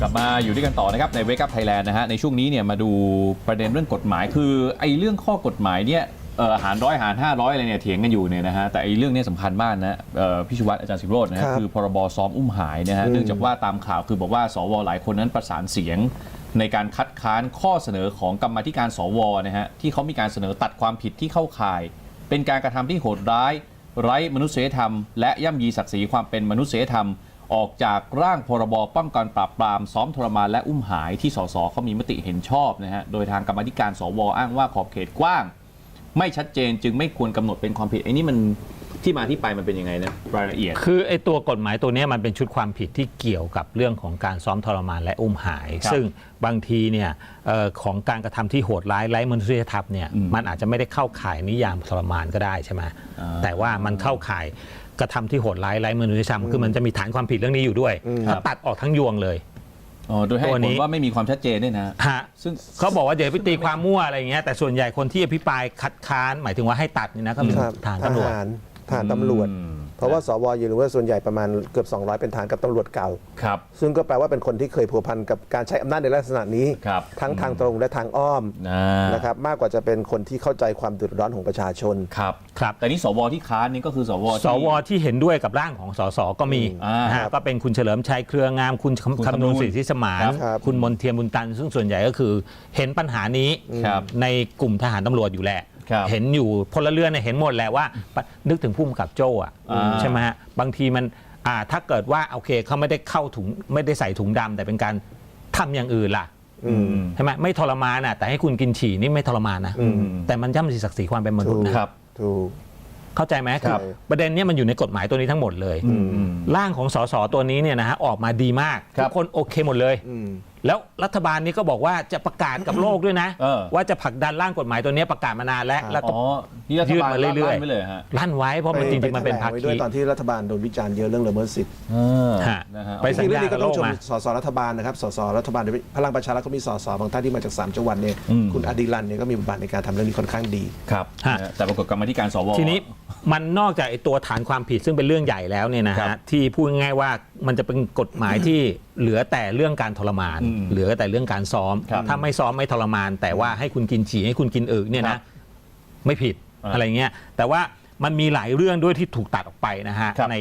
กลับมาอยู่ด้วยกันต่อนะครับใน Wake Up Thailand นะฮะในช่วงนี้เนี่ยมาดูประเด็นเรื่องกฎหมาย คือไอ้เรื่องข้อกฎหมายเนี่ยเอ่อหารร้อยหารห้าร้อยอะไรเนี่ยเถียงกันอยู่เนี่ยนะฮะแต่ไอ้เรื่องเนี้สำคัญมากนะเอ่อพี่ชูวัตรอาจารย์สิโรจน์นะฮะครับคือพรบซ้อมอุ้มหายนะฮะอืมเนื่องจากว่าตามข่าวคือบอกว่าสวหลายคนนั้นประสานเสียงในการคัดค้านข้อเสนอของกรรมาธิการสวนะฮะที่เขามีการเสนอตัดความผิดที่เข้าข่าย เป็นการกระทำที่โหดร้าย ไร้มนุษยธรรม และย่ำยีศักดิ์ศรีความเป็นมนุษยธรรม ออกจากร่างพรบป้องกันปราบปรามซ้อมทรมานและอุ้มหายที่สสเขามีมติเห็นชอบนะฮะโดยทางกรรมาธิการสวอ้างว่าขอบเขตกว้าง ไม่ชัดเจนจึงไม่ควรกำหนดเป็นความผิดไอ้นี่มันที่มาที่ไปมันเป็นยังไงนะรายละเอียด คือไอ้ตัวกฎหมายตัวเนี้ยมันเป็นชุดความผิดที่เกี่ยวกับเรื่องของการซ้อมทรมานและอุ้มหายครับซึ่งบางทีเนี่ยเอ่อของการกระทำที่โหดร้ายไร้มนุษยธรรมเนี่ยอืมมันอาจจะไม่ได้เข้าข่ายนิยามทรมานก็ได้ใช่ไหมอ่าแต่ว่ามันเข้าข่าย กระทำที่โหดร้ายไร้มนุษยธรรมคือมันจะมีฐานความผิดเรื่องนี้อยู่ด้วยอืมถ้าตัดออกทั้งยวงเลยอ๋อโดยให้ตัวผนี้ลว่าไม่มีความชัดเจนด้วยนะฮะซึ่งเขาบอกว่าเดี๋ยวไปตีความมั่วอะไรอย่างเงี้ยแต่ส่วนใหญ่คนที่อภิปรายคัดค้านหมายถึงว่าให้ตัดนี่นะก็มีครับฐานทตำรวจหารทหารตำรวจอืม เพราะว่าสวยืนว่าส่วนใหญ่ประมาณเกือบ 200 เป็นฐานกับตำรวจเก่า ครับ ซึ่งก็แปลว่าเป็นคนที่เคยผัวพันกับการใช้อำนาจในลักษณะนี้ ครับทั้งทางตรงและทางอ้อมอ่านะครับมากกว่าจะเป็นคนที่เข้าใจความเดือดร้อนของประชาชน ครับ ครับ แต่นี่สวที่ค้านนี่ก็คือสวที่ สวที่เห็นด้วยกับร่างของสสก็มีอ่านะฮะก็เป็นคุณเฉลิมชัยเครืองาม คุณคุณคำคำนูนูนนสิทธิสมานครับ คุณมนเทียมบุญตัน ซึ่งส่วนใหญ่ก็คือเห็นปัญหานี้ครับ ในกลุ่มทหารตำรวจอยู่แหละ ครับเห็นอยู่พลเรือนเนี่ยเห็นหมดแหละว่าปะนึกถึงพุ่มกับโจ้อะอ่า ใช่ไหมฮะบางทีมันอ่าถ้าเกิดว่าโอเคเขาไม่ได้เข้าถุงไม่ได้ใส่ถุงดำแต่เป็นการทำอย่างอื่นล่ะอืม ใช่ไหมไม่ทรมานอะแต่ให้คุณกินฉี่นี่ไม่ทรมานนะอืม แต่มันย่ำยีศักดิ์ศรีความเป็นมนุษย์นะครับ ถูก เข้าใจไหมครับ ประเด็นเนี้มันอยู่ในกฎหมายตัวนี้ทั้งหมดเลย อืม ร่างของสสตัวนี้เนี่ยนะฮะออกมาดีมากครัทุบกคนโอเคหมดเลย อืม แล้วรัฐบาลนี้ก็บอกว่าจะประกาศกับโลกด้วยนะ เออ ว่าจะผลักดันร่างกฎหมายตัวนี้ประกาศมานานแล้วครับแล้วก็ อ๋อนี่รัฐบาลยืดมาเรื่อยๆ ลั่นไว้เลยฮะลั่นไว้เพราะมันจริงๆมันเป็นภาไว้คี ด้วยตอนที่รัฐบาลโดนวิจารณ์เยอะเรื่องละเมิดสิทธิ์ฮะ นะฮะ ไป สัญจริงๆญาเรื่องนี้ก็ต้องชมกับโลกมา สสรัฐบาลนะครับสสรัฐบาลพลังประชารัฐก็มีสสบางท่านที่มาจากสามจังหวัดเนี่ยอืม คุณอดิรันเนี่ยก็มีบทบาทในการทำเรื่องนี้ค่อนข้างดี ครับฮะ นะฮะแต่ปรากฏกรรมาธิการสวทีนี้มันนอกจากไอ้ตัวฐานความผิดซึ่งเป็นเรื่องใหญ่แล้วเนี่ยนะครัฮะบที่พูดง่ายๆว่ามันจะเป็นกฎหมายที่เหลือแต่เรื่องการทรมาน อืมเหลือแต่เรื่องการซ้อม ครับถ้าไม่ซ้อมไม่ทรมาน แต่ว่าให้คุณกินฉี่ให้คุณกินอึเนี่ยครันะบไม่ผิดอ่าอะไรเงี้ยแต่ว่ามันมีหลายเรื่องด้วยที่ถูกตัดออกไปนะฮะครับใน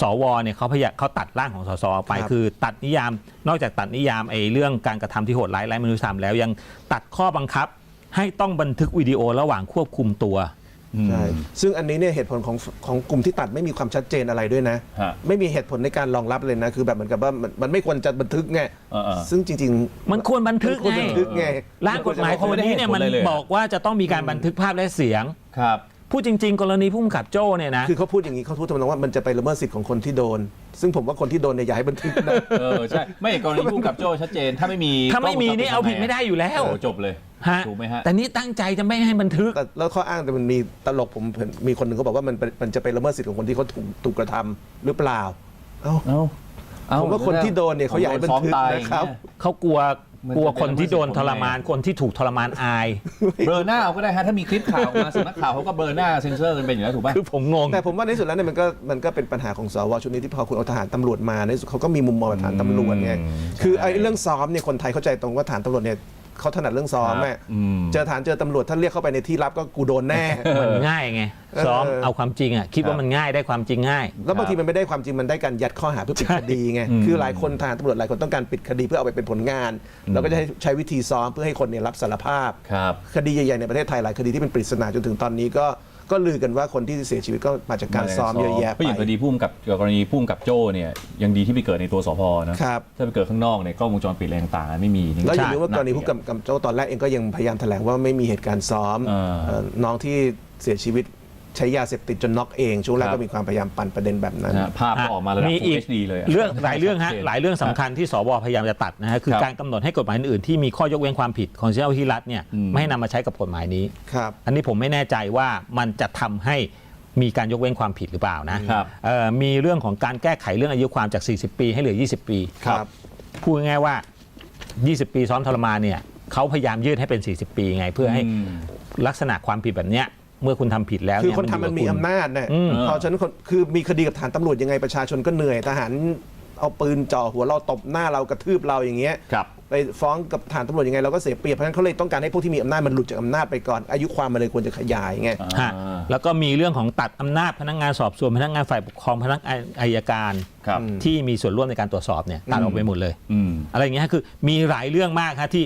สวเนี่ยเขาพยายามเขาตัดร่างของสสออกไป ครับ คือตัดนิยามนอกจากตัดนิยามไอ้เรื่องการกระทำที่โหดร้ายไร้มนุษยธรรมแล้วยังตัดข้อบังคับ ให้ต้องบันทึกวิดีโอระหว่างควบคุมตัวอืม ใช่ซึ่งอันนี้เนี่ยเหตุผลของของกลุ่มที่ตัดไม่มีความชัดเจนอะไรด้วยนะ ฮะไม่มีเหตุผลในการรองรับเลยนะ คือแบบเหมือนกับว่ามันมันไม่ควรจะบันทึกไงเออเออซึ่งจริงมันควรบันๆทึกควรไงบันทึกไง ร่างกฎหมายตัวนี้เนี่ยมันไม่ได้ให้ผลอะไรเลยบอกว่าจะต้องมีการบันทึกภาพและเสียง ครับ พูดจริง ๆ กรณีผู้กำกับโจ้เนี่ยนะ คือเขาพูดอย่างนี้เขาพูดทำนองว่ามันจะไปละเมิดสิทธิ์ของคนที่โดน ซึ่งผมว่าคนที่โดนเนี่ยอย่าให้บันทึกนะ เออ ใช่ ไม่กรณีผู้กำกับโจ้ชัดเจน ถ้าไม่มีถ้าไม่มีนี่กล้เอางวงจรผิดไม่ได้อยู่แล้ว โอ้จบเลย ฮะถูกไหมฮะ แต่นี่ตั้งใจจะไม่ให้บันทึก แต่แล้วข้ออ้างแต่มันมีตลกผมเห็นมีคนหนึ่งเขาบอกว่ามันเป็นมันจะไปละเมิดสิทธิ์ของคนที่เขาถูกถูกกระทำหรือเปล่า เอ้า เอ้าเอ้ผมว่าคนที่โดนเนี่ยเขาอยากให้บันทึกซ้อมตายนะครับ เขากลัวมันจะกลัวคนที่โดนเป็นทรมาน คนที่ถูกทรมานอาย เบลอหน้าเอาก็ได้ฮะถ้ามีคลิปข่าวมาสำนักข่าวเขาก็เบลอหน้าเซ็นเซอร์กันเป็นอยู่แล้วถูกป่ะ คือผมงง แต่ผมว่าในที่สุดแล้วเนี่ยมันก็มันก็เป็นปัญหาของสวชุดนี้ที่พอคุณเอาทหารตำรวจมาในที่สุดเขาก็มีมุมมองแบบทหารตำรวจไงอืมคือใช่ไอ้เรื่องซ้อมเนี่ยคนไทยเข้าใจตรงว่าทหารตำรวจเนี่ย เขาถนัดเรื่องซ้อมแม่อืมเจอทหารเจอตำรวจถ้าเรียกเข้าไปในที่ลับก็กูโดนแน่ มันง่ายไงซ้อมเออเอาความจริงอะคิดว่ามันง่ายได้ความจริงง่าย แล้วบางทีมันไม่ได้ความจริงมันได้การยัดข้อหาเพื่อปิดคดีไงอืมคือหลายคนทหารตำรวจหลายคนต้องการปิดคดีเพื่อเอาไปเป็นผลงาน แล้วก็จะให้ใช้วิธีซ้อมเพื่อให้คนเนี่ยรับสารภาพครับคดีใหญ่ๆในประเทศไทยหลายคดีที่เป็นปริศนาจนถึงตอนนี้ก็ ก็ลือกันว่าคนที่เสียชีวิตก็มาจากการซ้อมเยอะแยะเพราะอย่างคไปดีพุ่มกับกรณีพุ่มกับโจ้เนี่ยยังดีที่ไปเกิดในตัวสพนะครับถ้าไปเกิดข้างนอกเนี่ยกล้องวงจรปิดอะไรต่างๆไม่มีนี่แล้วอย่าใช่ลืมว่ากรณีผู้กำกับโจ้ตอนแรกเองก็ยังพยายามแถลงว่าไม่มีเหตุการณ์ซ้อมอ่าเอ่อน้องที่เสียชีวิต ใช้ยาเสพติดจนน็อกเองช่วงแรกครับก็มีความพยายามปั่นประเด็นแบบนั้น นะฮะภาพก็ออกมาระดับ มี Full อีก HD เลยะเรื่องหลายเรื่องฮะชัดจน หลายเรื่องสำคัญที่สวพยายามจะตัดนะฮะคือครับการกำหนดให้กฎหมายอื่นที่มีข้อยกเว้นความผิดของเจ้าหน้าที่รัฐเนี่ยอืม ไม่ให้นำมาใช้กับกฎหมายนี้ ครับ อันนี้ผมไม่แน่ใจว่ามันจะทำให้มีการยกเว้นความผิดหรือเปล่านะครับ เอ่อมีเรื่องของการแก้ไขเรื่องอายุความจาก 40 ปีให้เหลือ 20 ปี ครับ พูดง่ายๆว่า 20 ปีซ้อมทรมานเนี่ยเขาพยายามยืดให้เป็น 40 ปีไง เพื่อให้อืม ลักษณะความผิดแบบเนี้ย เมื่อคุณทำผิดแล้วคือเยคนทำมันมียู่กับอำคุณนาจนะอืมพอฉะนันคนคือมีคดีกับฐานตำรวจยังไงประชาชนก็เหนื่อยทหารเอาปืนจ่อหัวเราตบหน้าเรากระทืบเราอย่างเงี้ยครับไปฟ้องกับฐานตำรวจยังไงเราก็เสียเปรียบเพราะฉะนั้นเขาเลยต้องการให้พวกที่มีอำนาจมันหลุดจากอำนาจไปก่อน อายุความมันเลยควรจะขยายไงฮะแล้วก็มีเรื่องของตัดอำนาจพนักงานสอบสวนพนักงานฝ่ายปกครองพนักงานอายการครับที่มีส่วนร่วมในการตรวจสอบเนี่ยตัดออกไปหมดเลยอืมอะไรอย่างเงี้ยฮะคือมีหลายเรื่องมากฮะที่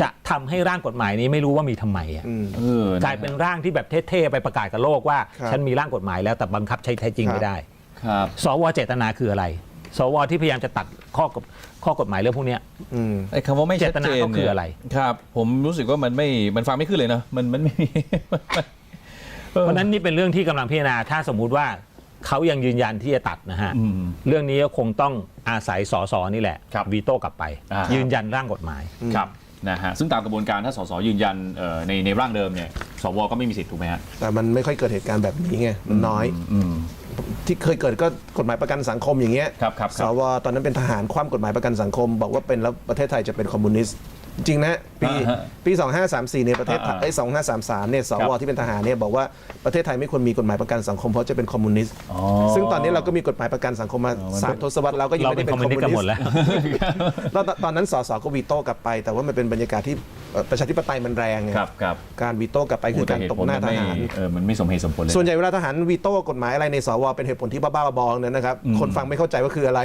จะทำให้ร่างกฎหมายนี้ไม่รู้ว่ามีทำไมอะอืมเออนะกลายเป็นร่างที่แบบเท่ๆไปประกาศกับโลกว่าครับฉันมีร่างกฎหมายแล้วแต่บังคับใช้แท้จริงครับไม่ได้ครับสวเจตนาคืออะไร สวที่พยายามจะตัดข้อกฎข้อกฎหมายเรื่องพวกเนี้ยอืมไอ้คำว่าไม่ชัดเจนเจตนาเขาคืออะไรเนี่ยครับ ผมรู้สึกว่ามันไม่มันฟังไม่ขึ้นเลยนะมันมันไม่มีออเพราะฉะนั้นนี่เป็นเรื่องที่กำลังพิจารณาถ้าสมมุติว่าเขายังยืนยันที่จะตัดนะฮะอืมเรื่องนี้ก็คงต้องอาศัยสสนี่แหละครับวีโต้กลับไปอ่ายืยืนยันร่างกฎหมายครับ นะฮะซึ่งตามกระบวนการถ้าสสยืนยันเอ่อในในร่างเดิมเนี่ยสวก็ไม่มีสิทธิ์ถูกไหมฮะแต่มันไม่ค่อยเกิดเหตุการณ์แบบนี้ไงมันน้อยอืมที่เคยเกิดก็กฎหมายประกันสังคมอย่างเงี้ยครับครับคสรับวตอนนั้นเป็นทหารคว่ำกฎหมายประกันสังคม บอกว่าเป็นแล้วประเทศไทยจะเป็นคอมมิวนิสต์ จริงๆนะปีอ่าฮะปี 2534เนี่ยประเทศไทยอ่าไอ้2533เนี่ยสครัวบที่เป็นทหารเนี่ยบอกว่าประเทศไทยไม่ควรมีกฎหมายประกันสังคมเพราะจะเป็นคอมมิวนิสต์อ๋อ ซึ่งตอนนี้เราก็มีกฎหมายประกันสังคมมาอ๋อมันสามทศวรรษเราก็ยังเราไม่เป็ได้นเป็นคอมคอมิมวนิสมิวต์นิกันสหมดต์แล้ว แล้วตอนนั้นสสก็วีโต้กลับไป แต่ว่ามันเป็นบรรยากาศที่เอ่อ ประชาธิปไตยมันแรงไงครับครับการวีโต้กลับไปคือการตบหน้าทหารเออมันไม่สมเหตุสมผลเลยส่วนใหญ่เวลาทหารวีโต้กฎหมายอะไรในสวเป็นเหตุผลที่บ้าๆบอๆนั้นนะครับคนฟังไม่เข้าใจว่าคืออะไร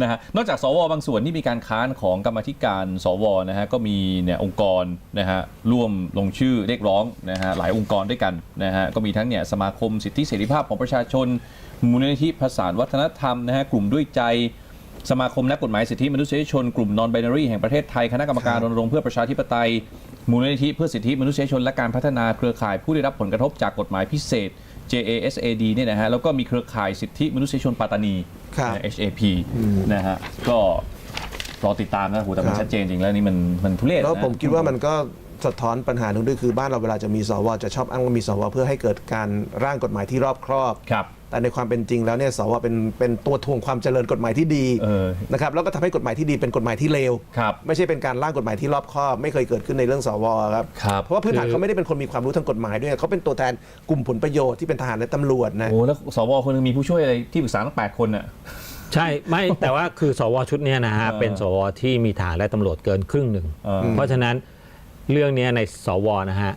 นะฮะนอกจากสวบางส่วนที่มีการค้านของกรรมาธิการสวนะฮะก็มีเนี่ยองค์กรนะฮะร่วมลงชื่อเรียกร้องนะฮะหลายองค์กรด้วยกันนะฮะก็มีทั้งเนี่ยสมาคมสิทธิเสรีภาพของประชาชนมูลนิธิภาษาวัฒนธรรมนะฮะกลุ่มด้วยใจ สมาคมนักกฎหมายสิทธิมนุษยชนกลุ่มนอน b บ n น r y แห่งประเทศไทย คณะกรรมการรณรงค์เพื่อประชาธิปไตย มูลนิธิเพื่อสิทธิมนุษยชนและการพัฒนาเครือข่ายผู้ได้รับผลกระทบจากกฎหมายพิเศษ JASAD เนี่ยนะฮะแล้วก็มีเครือข่ายสิทธิมนุษยชนปัตตานี ครับนะ HAP นะฮะก็รอติดตามนะโหแต่มันครับชัดเจนจริงแล้วนี่มันมันทุเรศแล้วนะผมคิดว่ามันก็สะท้อนปัญหาหนึ่งด้วยคือบ้านเราเวลาจะมีสวจะชอบอ้างว่ามีสวเพื่อให้เกิดการร่างกฎหมายที่รอบครอบ ครับ แต่ในความเป็นจริงแล้วเนี่ยสวเป็นเป็นตัวทวงความเจริญกฎหมายที่ดีเออนะครับแล้วก็ทำให้กฎหมายที่ดีเป็นกฎหมายที่เลวครับไม่ใช่เป็นการร่างกฎหมายที่รอบคอบไม่เคยเกิดขึ้นในเรื่องสวครับครับเพราะว่าพื้นฐานคือ เขาไม่ได้เป็นคนมีความรู้ทางกฎหมายด้วยเขาเป็นตัวแทนกลุ่มผลประโยชน์ที่เป็นทหารและตำรวจนะ โอ้แล้วสวคนหนึงมีผู้ช่วยอะไรที่ปรึกษาตั้งแปดคนอะ ใช่ไม่แต่ว่าคือสวชุดเนี้ยนะฮะเออเป็นสวที่มีฐานและตำรวจเกินครึ่งหนึ่ง เออ เพราะฉะนั้นเรื่องเนี้ยในสวนะฮะ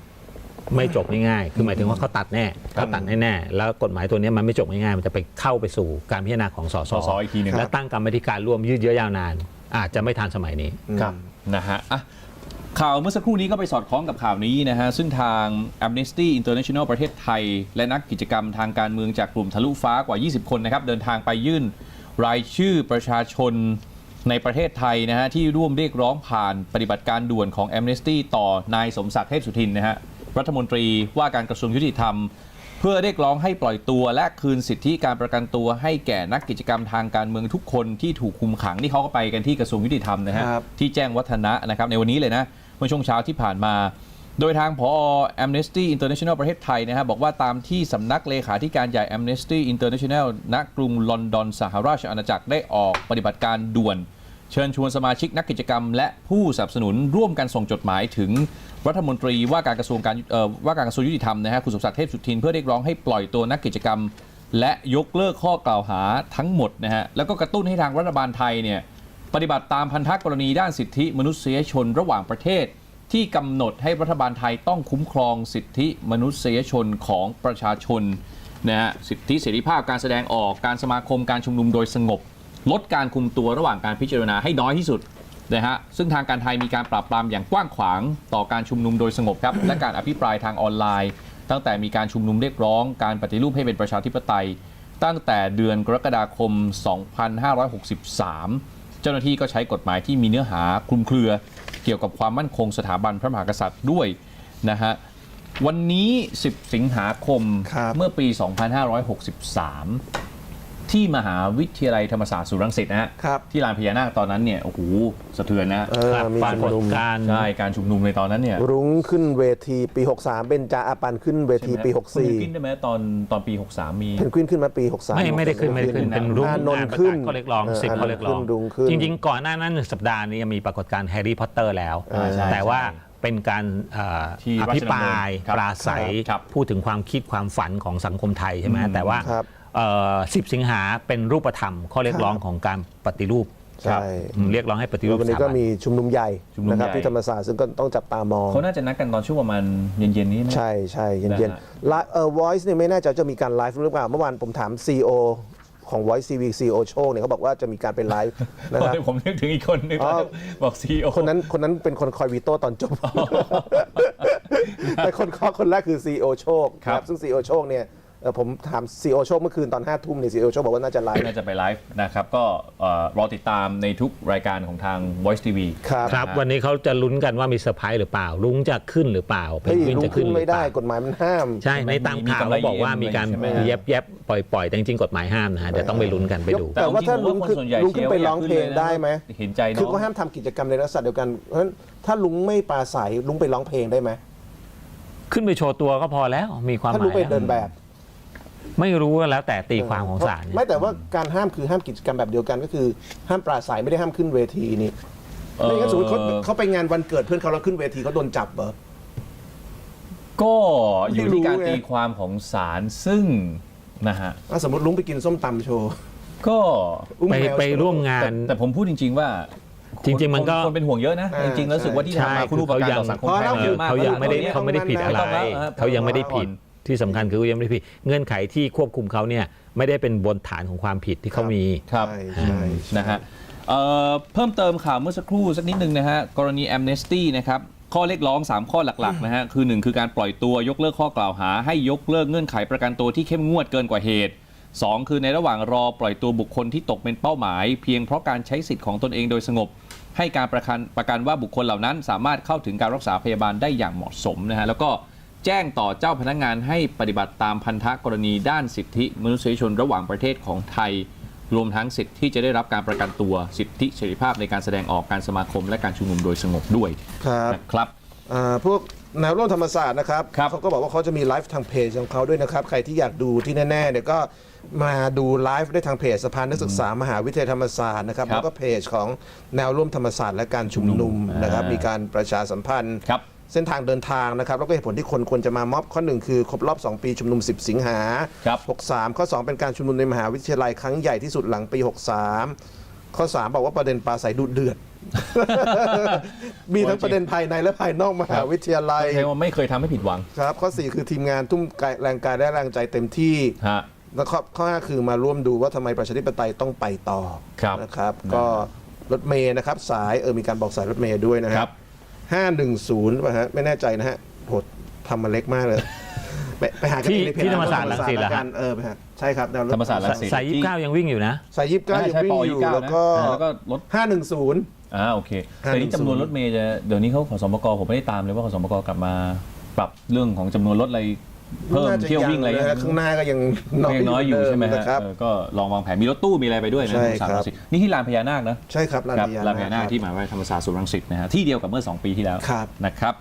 ไม่จบง่ายๆ คือหมายถึงว่าเขาตัดแน่เขาตัดแน่ๆแล้วกฎหมายตัวเนี้ยมันไม่จบง่ายๆ มันจะไปเข้าไปสู่การพิจารณาของสสสสอีกทีหนึ่งและตั้งกรรมธิการร่วมยืดเยื้อยาวนาน อาจจะไม่ทันสมัยนี้ครับนะฮะอะข่าวเมื่อสักครู่นี้ก็ไปสอดคล้องกับข่าวนี้นะฮะ ซึ่งทาง Amnesty International ประเทศไทย และนักกิจกรรมทางการเมืองจากกลุ่มทะลุฟ้ากว่า 20 คนนะครับ เดินทางไปยื่นรายชื่อประชาชนในประเทศไทยนะฮะ ที่ร่วมเรียกร้องผ่านปฏิบัติการด่วนของ Amnesty ต่อนายสมศักดิ์เทพสุทินนะฮะ รัฐมนตรีว่าการกระทรวงยุติธรรม เพื่อเรียกร้องให้ปล่อยตัว และคืนสิทธิการประกันตัวให้แก่นักกิจกรรมทางการเมืองทุกคนที่ถูกคุมขังนี่เขาก็ไปกันที่กระทรวงยุติธรรมนะฮะครับ ที่แจ้งวัฒนะนะครับในวันนี้เลยนะเมื่อช่วงเช้าที่ผ่านมา โดยทางพอ Amnesty International ประเทศไทยนะฮะบอกว่าตามที่สำนักเลขาธิการใหญ่ Amnesty International ณกรุงลอนดอนสหราชอาณาจักรได้ออกปฏิบัติการด่วน เชิญชวนสมาชิกนักกิจกรรม และผู้สนับสนุนร่วมกันส่งจดหมายถึงรัฐมนตรีว่าการกระทรวงการว่าการกระทรวงยุติธรรมนะฮะคุณสมศักดิ์เทพสุทินเพื่อเรียกร้องให้ปล่อยตัวนักกิจกรรม และยกเลิกข้อกล่าวหาทั้งหมดนะฮะแล้วก็กระตุ้นให้ทางรัฐบาลไทยเนี่ยปฏิบัติตามพันธกรณีด้านสิทธิมนุษยชนระหว่างประเทศ ที่กำหนดให้รัฐบาลไทยต้องคุ้มครองสิทธิมนุษยชนของประชาชนนะฮะสิทธิเสรีภาพการแสดงออกการสมาคมการชุมนุมโดยสงบ ลดการคุมตัวระหว่างการพิจารณาให้น้อยที่สุดนะฮะซึ่งทางการไทยมีการปราบปรามอย่างกว้างขวางต่อการชุมนุมโดยสงบครับ และการอภิปรายทางออนไลน์ ตั้งแต่มีการชุมนุมเรียกร้อง การปฏิรูปให้เป็นประชาธิปไตย ตั้งแต่เดือนกรกฎาคม 2563 เจ้าหน้าที่ก็ใช้กฎหมายที่มีเนื้อหาคลุมเครือ เกี่ยวกับความมั่นคงสถาบันพระมหากษัตริย์ด้วยนะฮะวันนี้ 10 สิงหาคมครับเมื่อปี 2563 ที่มหาวิทยาลัยธรรมศาสตร์สุรังสิตนะฮะครับที่ลานพญานาคตอนนั้นเนี่ยโอ้โหสะเทือนนะเออมีปราชุมกฏนุม การณ์ใช่การชุมนุมในตอนนั้นเนี่ยรุ้งขึ้นเวทีปี 63 เป็นจาอาปันขึ้นเวทีปี คุณเพนกวินได้ไหมตอนตอนปี 63 มี64เพนกวินขึ้นมาปี 63 ไม่ไม่ได้ขึ้นไม่ได้ขึ้นเป็นรุ่งอานนท์ประขึ้นกาศข้อเรียกร้องเออสิบข้อเรียกร้องขึ้นรุ้งขึ้น จริงๆ ก่อนหน้านั้นหนึ่งสัปดาห์นี้ยังมีปรากฏการณ์แฮร์รี่พอตเตอร์แล้ว อ่าใช่แต่ว่าใช่เป็นการเอ่อที่อภิปราย ราชดำเนินครับปราศัย ครับพูดถึงความคิดความฝันของสังคมไทยใช่ไหมอืมแต่ว่าครับเอ่อ 10 สิงหาเป็นรูปธรรม ข้อเรียกร้องของการปฏิรูปใช่อืมเรียกร้องให้ปฏิรูแล้วปวันนี้สถาก็บัน มีชุมนุมใหญ่ชุมนุมนะครับใหญ่ ที่ธรรมศาสตร์ซึ่งก็ต้องจับตามอง เขาน่าจะนัดกันตอนช่วงประมาณเย็นๆนี้ไหมใช่ใช่เย็นนะเย็นฮะไลฟ์เอ่อ voice เนี่ยไม่แน่ใจจะมีการไลฟ์หรือเปล่าเมื่อวานผมถาม CEO ของ voice CV CEO โชคเนี่ยเขาบอกว่าจะมีการเป็นไลฟ์นะครับผมนึกถึงอีกคนนึงอ๋อ บอกซีโอ คนนั้นคนนั้นเป็นคนคอยวีโต้ตอนจบ แต่คนเคาะคนแรกคือ CEO โชคครับ ซึ่ง CEO โชคเนี่ย เอ่อผมถาม CEO โชคเมื่อคืนตอน5ทุ่มเนี่ย CEO โชคบอกว่าน่าจะไลฟ์ น่าจะไปไลฟ์นะครับ ก็เอ่อรอติดตามในทุกรายการของทาง Voice TV ครับครับ วันนี้เขาจะลุ้นกันว่ามีเซอร์ไพรส์หรือเปล่า ลุงจะขึ้นหรือเปล่าเพเฮ้ยนกวินลุงจะขึ้ขึ้นนหรืไม่อเปได้ล่ากฎหมายมันห้าม ใช่ใช่ไหมในตามมีข่าวกำไรเขาบอกว่ามีการใช่ไหมฮะเย็บเย็บๆปล่อยปล่อยแต่จริงๆกฎหมายห้ามนะฮะเดี๋ยวต้องไปลุ้นกันไปดู แต่แต่ว่าถ้าจริงๆลุงผมว่าขึ้นคนส่วนใหญ่ลุงขึ้นไปเชียร์ร้องเพลงว่าอยากขึ้นเลยนะได้ไหม เห็นใจน้องคือเขาห้ามทำกิจกรรมในลักษณะเดียวกัน เพราะฉะนั้นถ้าลุงไม่ปราศัยลุงไปร้องเพลงได้ไหมขึ้นไปโชว์ตัวก็พอแล้วมีความหถ้ามาลุงยไปเดินแบบ ไม่รู้แล้วแต่ตีความของศาลไม่แต่ว่าการห้ามคือห้ามกิจกรรมแบบเดียวกันก็คือ ห้ามปราศัยไม่ได้ห้ามขึ้นเวทีนี่ไม่งั้นสมมติเขาเขาไปงานวันเกิดเพื่อนเขาแล้วขึ้นเวทีเขาโดนจับเหรอ ก็อยู่ที่การไม่รู้ไง ตีความของศาลซึ่งนะฮะอะสมมติลุงไปกินส้มตำโชว์ก็อุ้มไปแมวไปโชว์ร่วมงาแต่น แต่ผมพูดจริง ๆ ว่าจริงๆมันก็ คคนเป็นห่วงเยอะนะอ่าจริงๆแล้วรู้สึกว่าที่ใช่ทำมาคุณรูปการต่อสังคมพอไทยแล้วเยอะมากเขายังไม่ได้แล้วเขาไม่ได้ผิดอะไรม่ต้องแล้วฮะเขายังไม่ได้ผิด ที่สำคัญคือเขายังไม่ได้ผิดเงื่อนไขที่ควบคุมเขาเนี่ยไม่ได้เป็นบนฐานของความผิดที่เขามีครับใช่ใช่ใช่นะฮะเอ่อเพิ่มเติมข่าวเมื่อสักครู่สักนิดนึงนะฮะกรณีแอมเนสตี้นะครับข้อเรียกร้อง 3 ข้อหลักๆนะฮะคือ 1 คือการปล่อยตัวยกเลิกข้อกล่าวหา ให้ยกเลิกเงื่อนไขประกันตัวที่เข้มงวดเกินกว่าเหตุ 2 คือในระหว่างรอปล่อยตัวบุคคลที่ตกเป็นเป้าหมาย เพียงเพราะการใช้สิทธิ์ของตนเองโดยสงบ ให้การประกันประกันว่าบุคคลเหล่านั้น สามารถเข้าถึงการรักษาพยาบาลได้อย่างเหมาะสมนะฮะแล้วก็ แจ้งต่อเจ้าพนักงานให้ปฏิบัติตามพันธกรณีด้านสิทธิมนุษยชนระหว่างประเทศของไทย รวมทั้งสิทธิที่จะได้รับการประกันตัวสิทธิเสรีภาพในการแสดงออกการสมาคม และการชุมนุมโดยสงบด้วยครับนะครับอ่าพวกแนวร่วมธรรมศาสตร์นะครับครับ เขาก็บอกว่าเขาจะมีไลฟ์ทางเพจของเขาด้วยนะครับ ใครที่อยากดูที่แน่ๆเนี่ยก็มาดูไลฟ์ได้ทางเพจสภานักศึกษามหาวิทยาลัยธรรมศาสตร์นะครับครับแล้วก็เพจของแนวร่วมธรรมศาสตร์และการชุมนุมอ่านนะครับมีการประชาสัมพันธ์ ครับ เส้นทางเดินทางนะครับแล้วก็เหตุผลที่คนควรจะมาม็อบข้อหนึ่งคือครบรอบ 2 ปีชุมนุม 10 สิงหาครับ 63 ข้อ 2 เป็นการชุมนุมในมหาวิทยาลัยครั้งใหญ่ที่สุดหลังปี 63 ข้อ 3 บอกว่าประเด็นปราศัยดุเดือด มีทั้งประเด็นภายในและภายนอกมหาวิทยาลัยใช่ว่าไม่เคยทำให้ผิดหวังครับข้อ 4 คือทีมงานทุ่มกายแรงกายและแรงใจเต็มที่ ฮะ แล้วข้อข้อ5คือมาร่วมดูว่าทำไมประชาธิปไตยต้องไปต่อครับนะครับ ก็รถเมย์นะครับ สายเออมีการบอกสายรถเมย์ด้วยนะคครัรับ 510ป่ะฮะไม่แน่ใจนะฮะโหดทำมาเล็กมากเลย ไปไปหากันที่เองในเพจที่ธรรมศาสตร์รังสิตเหรอฮะกันเออไปหาใช่ครับแนวธรรมศาสตร์รังสิต สายยี่สิบเก้ายังวิ่งอยู่นะ สายยิบเก้ายังใช่วิ่งปอยู่29แล้วก็นะแล้วก็รถ510อ่าโอเคแต่นี่จำนวนรถเมย์จะเดี๋ยวนี้เขาขอสมกผมไม่ได้ตามเลยว่าขอสมกกลับมา ปรับเรื่องของจำนวนรถอะไร เพิ่มน่าจะเที่ยววิ่งอะไรนะฮะข้างหน้าก็ยังก็ยังน้อยอยู่ใช่ไหมฮะนะครับ เออก็ลองวางแผนมีรถตู้มีอะไรไปด้วยนะใช่ธรรมศาสตครับรังสิตนี่ที่ลานพญานาคนะ ใช่ครับลานครับพญาลานพญานาคครับที่มหาวิทยาลัยธรรมศาสตร์สุรังสิตนะฮะที่เดียวกับเมื่อ 2 ปีที่แล้วครับนะครับ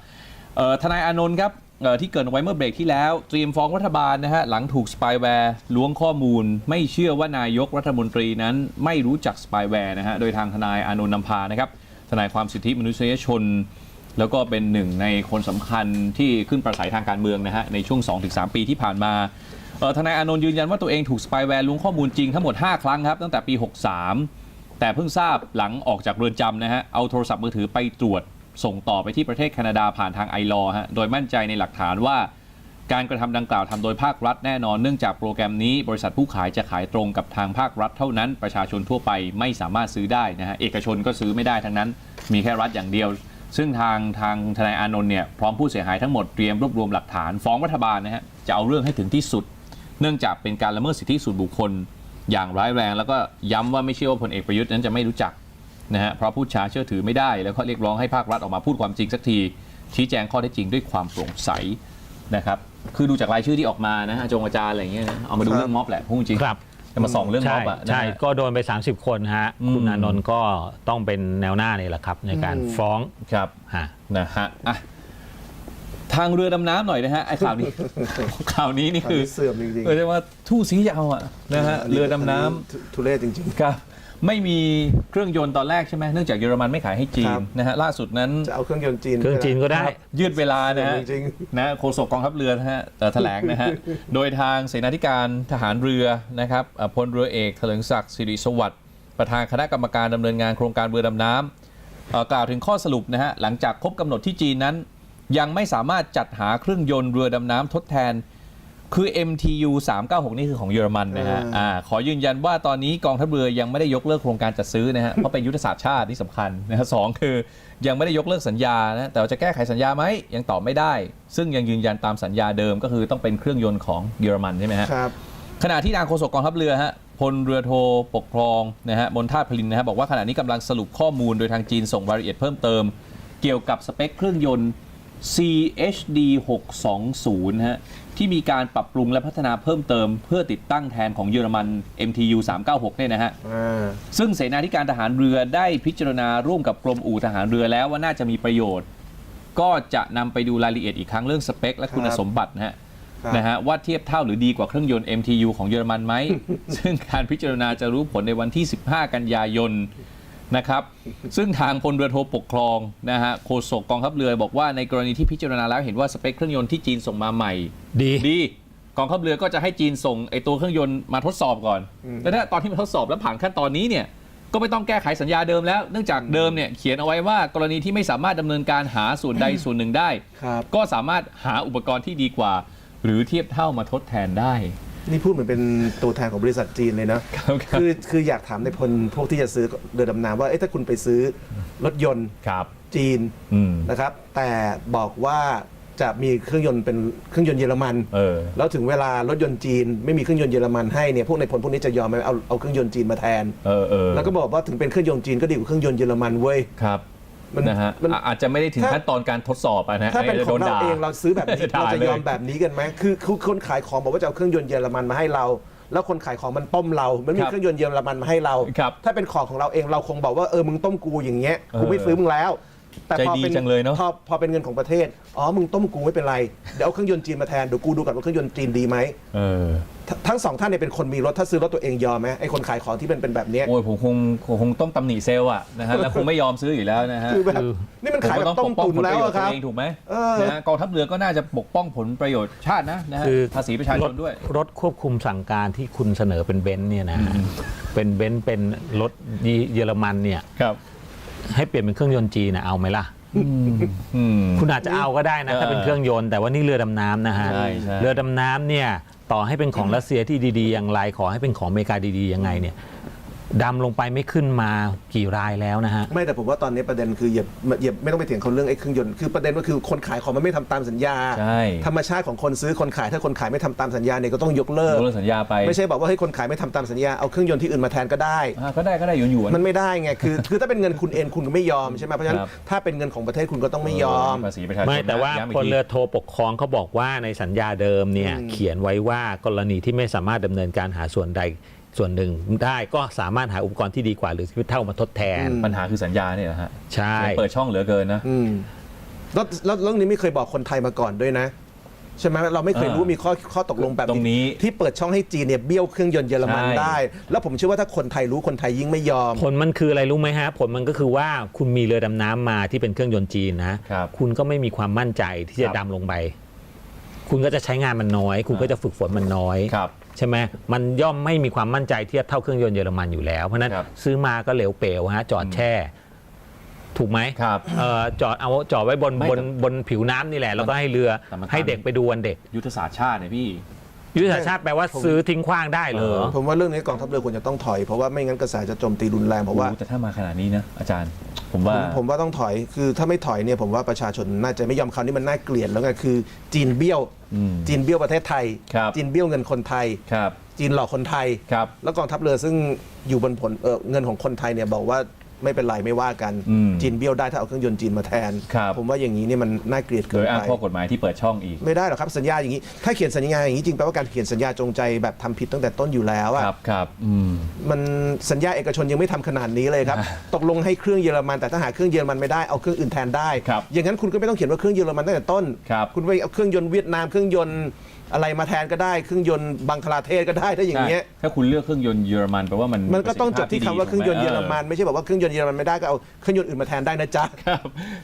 เอ่อทนายอานนท์ครับเอ่อที่เกริดเอาไว้เมื่อเบรกที่แล้ว เตรียมฟ้องรัฐบาลนะฮะหลังถูกสปายแวร์ล้วงข้อมูล ไม่เชื่อว่านายกรัฐมนตรีนั้นไม่รู้จักสปายแวร์นะฮะโดยทางทนายอานนท์นำพานะครับทนายความสิทธิมนุษยชน แล้วก็เป็นหนึ่งในคนสำคัญที่ขึ้นประสัยทางการเมืองนะฮะในช่วง 2-3 ปีที่ผ่านมาทนายอานนท์ยืนยันว่าตัวเองถูกสปายแวร์ล้งข้อมูลจริงทั้งหมด 5 ครั้งครับตั้งแต่ปี 63 แต่เพิ่งทราบหลังออกจากเรือนจำนะฮะเอาโทรศัพท์มือถือไปตรวจส่งต่อไปที่ประเทศแคนาดาผ่านทางไอรอฮะโดยมั่นใจในหลักฐานว่า การกระทำดังกล่าวทำโดยภาครัฐแน่นอนเนื่องจากโปรแกรมนี้บริษัทผู้ขายจะขายตรงกับทางภาครัฐเท่านั้น ประชาชนทั่วไปไม่สามารถซื้อได้นะฮะเอกชนก็ซื้อไม่ได้ทั้งนั้น มีแค่รัฐอย่างเดียว ซึ่งทางทางทนายอานนท์เนี่ยพร้อมผู้เสียหายทั้งหมดเตรียมรวบรวมหลักฐานฟ้องรัฐบาลนะฮะจะเอาเรื่องให้ถึงที่สุด เนื่องจากเป็นการละเมิดสิทธิส่วนบุคคล อย่างร้ายแรง แล้วก็ย้ำว่าไม่เชื่อว่าพลเอกประยุทธ์นั้นจะไม่รู้จักนะฮะเพราะพูดช้าเชื่อถือไม่ได้แล้วก็เรียกร้องให้ภาครัฐออกมาพูดความจริงสักทีชี้แจงข้อเท็จจริงด้วยความโปร่งใสนะครับคือดูจากรายชื่อที่ออกมานะฮะจงอาจารย์อะไรอย่างเงี้ยนะเอามาดูเรื่องม็อบแหละพูดจริงครับ จะมาส่องเรื่องม็ใช่อบอะนะใช่ฮะ ก็โดนไป 30 คนฮะ อืม คุณอานนท์ก็ต้องเป็นแนวหน้านี่แหละครับ ในการอืมฟ้องครับฮะ นะฮะอะทางเรือดำน้ำหน่อยนะฮะไอ้ข่าวนี้ ข่าวนี้นี่อันคือนี้เสื่อมจริงเออเรียกว่าทู่ซีจะเอาอะนะฮะๆเรือดำน้ำทุทุเรศจริงครับ ไม่มีเครื่องยนต์ตอนแรกใช่ไหมเนื่องจากเยอรมันไม่ขายให้จีคนรับ นะฮะล่าสุดนั้น จะเอาเครื่องยนต์จีนเครื่องจีนก็ได้ ยืดเวลานะฮะจริง นะโฆษกกองทัพเรือนะฮะเอ่อแถลงนะฮะ โดยทางเสนาธิการทหารเรือนะครับเอ่อพลเรือเอกเถลิงศักดิ์สิริสวัสดิ์ประธานคณะกรรมการดำเนินงานโครงการเรือดำน้ำเอ่อกล่าวถึงข้อสรุปนะฮะหลังจากครบกำหนดที่จีนนั้น ยังไม่สามารถจัดหาเครื่องยนต์เรือดำน้ำทดแทน คือ MTU 396 นี่คือของเยอรมันนะฮะอ่าอ่าขอยืนยันว่าตอนนี้กองทัพเรือยังไม่ได้ยกเลิกโครงการจัดซื้อนะฮะ เพราะเป็นยุทธศาสตร์ชาติที่สำคัญนะฮะสองคือยังไม่ได้ยกเลิกสัญญานะ แต่ว่าจะแก้ไขสัญญาไหมยังตอบไม่ได้ ซึ่งยังยืนยันตามสัญญาเดิมก็คือต้องเป็นเครื่องยนต์ของเยอรมันใช่ไหมฮะ ครับ ขณะที่ทางโฆษกกองทัพเรือฮะพลเรือโทปกครองนะฮะมนท่าพลินนะฮะบอกว่าขณะนี้กำลังสรุปข้อมูลโดยทางจีนส่งรายละเอียดเพิ่มเติม เกี่ยวกับสเปคเครื่องยนต์ CHD 620นะฮะที่มีการปรับปรุงและพัฒนาเพิ่มเติม เพื่อติดตั้งแทนของเยอรมัน MTU 396เนี่ยนะฮะอ่าซึ่งเสนาธิการทหารเรือได้พิจารณาร่วมกับกรมอู่ทหารเรือแล้วว่าน่าจะมีประโยชน์ ก็จะนำไปดูรายละเอียดอีกครั้งเรื่องสเปค และคุณครับสมบัตินะฮะครับนะฮะว่าเทียบเท่าหรือดีกว่าเครื่องยนต์ MTU ของเยอรมันไหม ซึ่งการพิจารณาจะรู้ผลในวันที่ 15 กันยายน นะครับซึ่งทางพลเรือโทปกครองนะฮะโฆษกกองทัพเรือบอกว่าในกรณีที่พิจารณาแล้วเห็นว่าสเปคเครื่องยนต์ที่จีนส่งมาใหม่ ดีดีกองทัพเรือก็จะให้จีนส่งไอตัวเครื่องยนต์มาทดสอบก่อนอืมแล้วถ้าตอนที่มาทดสอบแล้วผ่านขั้นตอนนี้เนี่ยก็ไม่ต้องแก้ไขสัญญาเดิมแล้วเนื่องจากเดิมเนี่ยเขียนเอาไว้ว่ากรณีที่ไม่สามารถดำเนินการหาส่วนใดส่วนหนึ่งได้ครับก็สามารถหาอุปกรณ์ที่ดีกว่า หรือเทียบเท่ามาทดแทนได้ นี่พูดเหมือนเป็นตัวแทนของบริษัทจีนเลยนะครับครับคือคืออยากถามในพลพวกที่จะซื้อเรือดำน้ำว่าเอ๊ะถ้าคุณไปซื้อรถยนต์ครับ จีนอืม นะครับ แต่บอกว่าจะมีเครื่องยนต์เป็นเครื่องยนต์เยอรมัน เออ แล้วถึงเวลารถยนต์จีน ไม่มีเครื่องยนต์เยอรมันให้เนี่ยพวกในพลพวกนี้จะยอมไหมเอาเอาเครื่องยนต์จีนมาแทน เออเออแล้วก็บอกว่าถึงเป็นเครื่องยนต์จีนก็ดีกว่าเครื่องยนต์เยอรมันเว้ย ครับ มันนะฮะมันอะอาจจะไม่ได้ถึงถ้าขั้นตอนการทดสอบอะนะถ้าเป็นไของโดเราด่เองเราซื้อแบบนี้ด่เราจะเลยอมแบบนี้กันไหมคือคือคนขายของบอกว่าจะเอาเครื่องยนต์เยอรมันมาให้เราแล้วคนขายของมันต้มเรา มันมีครับเครื่องยนต์เยอรมันมาให้เราครับถ้าเป็นของของเราเองเราคงบอกว่าเออ มึงต้มกูอย่างเงี้ย กูไม่เออซื้อมึงแล้ว แต่พอใจดีเป็นจังเลยเนอะ พอพอเป็นเงินของประเทศ อ๋อ มึงต้มกูไม่เป็นไร เดี๋ยวเอาเครื่องยนต์จีนมาแทน เดี๋ยวกูดูก่อนว่าเครื่องยนต์จีนดีไหม เออททั้งสองท่านเนี่ยเป็นคนมีรถ ถ้าซื้อรถตัวเองยอมไหมไอ้คนขายของที่มันเป็นแบบเนี้ยโอ้ยผมคงคงต้องตำหนิเซลล์อะนะฮะแล้วคงไม่ยอมซื้ออยู่แล้วนะฮะคือแบบคือนี่มันขายแบบต้มผมตุ๋นก็แล้วต้องปกป้องผลประโยชอะน์คตัวรับเองถูกไหมเออ นะฮะกองทัพเรือก็น่าจะปกป้องผลประโยชน์ชาตินะนะฮะคือภาษีประชาชนด้วยรถควบคุมสั่งการที่คุณเสนอเป็นเบนซ์เนี่ยนะฮะเป็นเบนซ์เป็นรถเยอรมันเนี่ย ครับ ให้เปลี่ยนเป็นเครื่องยนต์จีนนะเอาไหมล่ะ อืม คุณอาจจะเอาก็ได้นะเออถ้าเป็นเครื่องยนต์แต่ว่านี่เรือดำน้ำนะฮะ ใช่ใช่ เรือดำน้ำเนี่ย ต่อให้เป็นของรัสเซียที่ดี ๆ อย่างไร ขอให้เป็นของอเมริกาดี ๆ ยังไงเนี่ย ดำลงไปไม่ขึ้นมากี่รายแล้วนะฮะ ไม่แต่ผมว่าตอนนี้ประเด็นคืออย่าอย่าไม่ต้องไปเถียงเขาเรื่องไอ้เครื่องยนต์คือประเด็นก็คือคนขายของมันไม่ทำตามสัญญา ใช่ ธรรมชาติของคนซื้อคนขายถ้าคนขายไม่ทำตามสัญญาเนี่ยก็ต้องยกเลิกยกเลิกสัญญาไปไม่ใช่บอกว่าให้ยคนขายไม่ทำตามสัญญาเอาเครื่องยนต์ที่อื่นมาแทนก็ได้ อ่าก็ได้ก็ได้หยวนหยวน มันไม่ได้ไงคือคือถ้าเป็นเงินคุณเองคุณก็ไม่ยอมใช่ไหมเพราะฉะนั้นครับ ถ้าเป็นเงินของประเทศคุณก็ต้องไม่ยอม ภาษีประชาชนไม่แต่ว่าย้ำกพลที เรือโทปกครองเขาบอกว่าในสัญญาเดิมเนี่ยอืมเขียนไว้ว่ากรณีที่ไม่สามารถดำเนินการหาส่วนใด ส่วนหนึ่งได้ก็สามารถหาอุปกรณ์ที่ดีกว่าหรือที่เท่ามาทดแทนปัญหาคือสัญญาเนี่ยนะฮะใช่เปิดช่องเหลือเกินนะ อืมแล้วแล้วเรื่องนี้ไม่เคยบอกคนไทยมาก่อนด้วยนะ ใช่ไหมเราไม่เคยรู้เออว่ามีข้อข้อตกลงแบบตรงนี้ที่เปิดช่องให้จีนเนี่ยเบี้ยวเครื่องยนต์เยอรมันใช่ ได้ แล้วผมเชื่อว่าถ้าคนไทยรู้คนไทยยิ่งไม่ยอม ผลมันคืออะไรรู้ไหมฮะ ผลมันก็คือว่าคุณมีเรือดำน้ำมาที่เป็นเครื่องยนต์จีนนะครับคุณก็ไม่มีความมั่นใจที่จะครับดำลงไป คุณก็จะใช้งานมันน้อย คุณก็จะฝึกฝนมันน้อย ครับ ใช่ไหมมันย่อมไม่มีความมั่นใจเทียบเท่าเครื่องยนต์เยอรมันอยู่แล้ว เพราะฉะนั้นครับ ซื้อมาก็เหลวเปลวฮะจอดแช่ ถูกไหมครับ เอ่อจอดเอาจอดไว้บนไม่บนแต่บนผิวน้ำนี่แหละแล้วก็ให้เรือแต่มัน ให้เด็กไปดูวันเด็ก ยุทธศาสตร์ชาติเนี่ยพี่ ยุทธศาสตร์ชาติแปลว่าซื้อทิ้งขว้างได้เหรอเออผมว่าเรื่องนี้กองทัพเรือควรจะต้องถอย เพราะว่าไม่งั้นกระแสจะโจมตีรุนแรงเพราะว่า โอ้แต่ถ้ามาขนาดนี้นะอาจารย์ ผมว่าผมผมว่าต้องถอยคือถ้าไม่ถอยเนี่ยผมว่าประชาชนน่าจะไม่ยอมคราวนี้มันน่าเกลียดแล้วไงคือ จีนเบี้ยวอืมจีนเบี้ยวประเทศไทย ครับ จีนเบี้ยวเงินคนไทย ครับ จีนหลอกคนไทย ครับ แล้วกองทัพเรือซึ่งอยู่บนผลเออเงินของคนไทยเนี่ยบอกว่า ไม่เป็นไรไม่ว่ากันอืม จีนเบี้ยวได้ถ้าเอาเครื่องยนต์จีนมาแทน ครับผมว่าอย่างนี้เนี่ยมันน่าเกลียดโดเกินยอ้างไป ข้อกฎหมายที่เปิดช่องอีก ไม่ได้หรอกครับสัญญาอย่างนี้ถ้าเขียนสัญญาอย่างนี้จริงแปลว่าการเขียนสัญญาจงใจแบบทำผิดตั้งแต่ต้นอยู่แล้วคอะรับครับอืม มันสัญญาเอกชนยังไม่ทำขนาดนี้เลยครับ ตกลงให้เครื่องเยอรมันแต่ถ้าหาเครื่องเยอรมันไม่ได้เอาเครื่องอื่นแทนได้ ครับอย่างนั้นคุณก็ไม่ต้องเขียนว่าเครื่องเยอรมันตั้งแต่ต้นครับคุณไปเอาเครื่องยนต์เวียดนามเครื่องยนต์ อะไรมาแทนก็ได้เครื่องยนต์บังคลาเทศก็ได้ถ้าอย่างเงี้ยใช่ถ้าคุณเลือกเครื่องยนต์เยอรมันแปลว่ามันมันก็ต้องจบที่คำว่าเครื่องยนต์เยอรมันเอไม่ใช่บอกว่าเครื่องยนต์เยอรมันไม่ได้ก็เอาเครื่องยนต์อื่นมาแทนได้นะจ๊ะอครับ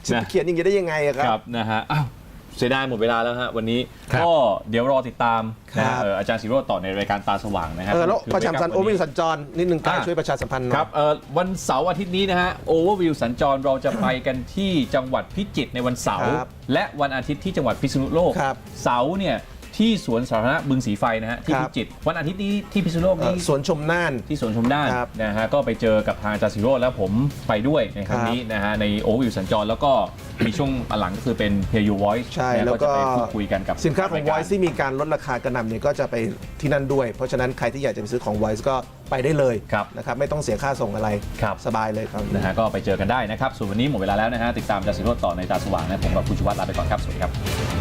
จะนะเขียนอย่างนี้ได้ยังไงอะคครัรับ บนะฮะอ้าวเสียดายหมดเวลาแล้วฮะวันนี้ครับก็เดี๋ยวรอติดตามนะครัฮะบ เอ่ออาจารย์ศิโรจน์ต่อในรายการตาสว่างนะฮะเออแล้วคือประชาสัมพันธ์โอ Wake Up วิวสัญจรนิดนึงกล้าอะช่วยประชาสัมพันธ์หน่อย ครับเอ่อวันเสาร์อาทิตย์นี้นะฮะโอเวอร์วิวสัญจรเราจะไปกันที่จังหวัดพิจิตรในวันเสาร์ครับและวันอาทิตย์ที่จังหวัดพิษณุโลก ครับ เสาร์เนี่ย ที่สวนสาธารณะบึงสีไฟนะฮะที่ครัพิบจิตรวันอาทิตย์นี้ที่พิษณุโลกเอ่อนี่สวนชมน่าน ที่สวนชมน่านครับนะฮะก็ไปเจอกับทางอาจารย์สิโรจน์แล้วผมไปด้วยในครั้งครับนี้นะฮะในโอวิวสัญจรแล้วก็มีช่วงหลังก็คือเป็น Hear Your Voice ใช่นะฮะแล้วก็ จะไปพูดคุยกันกับสินค้าของ รยกร Voice ที่มีการลดราคากระหน่ำเนี่ยก็จะไปที่นั่นด้วย เพราะฉะนั้นใครที่อยากจะไปซื้อของ Voice ก็ไปได้เลยครับนะครับไม่ต้องเสียค่าส่งอะไร ครับ สบายเลยครับ นะฮะก็ไปเจอกันได้นะครับส่วนวันนี้หมดเวลาแล้วนะฮะติดตามอาจารย์สิโรจน์ต่อในตาสว่างนะผมกับคุณชูวัฒน์ลาไปก่อนครับสวัสดีครับ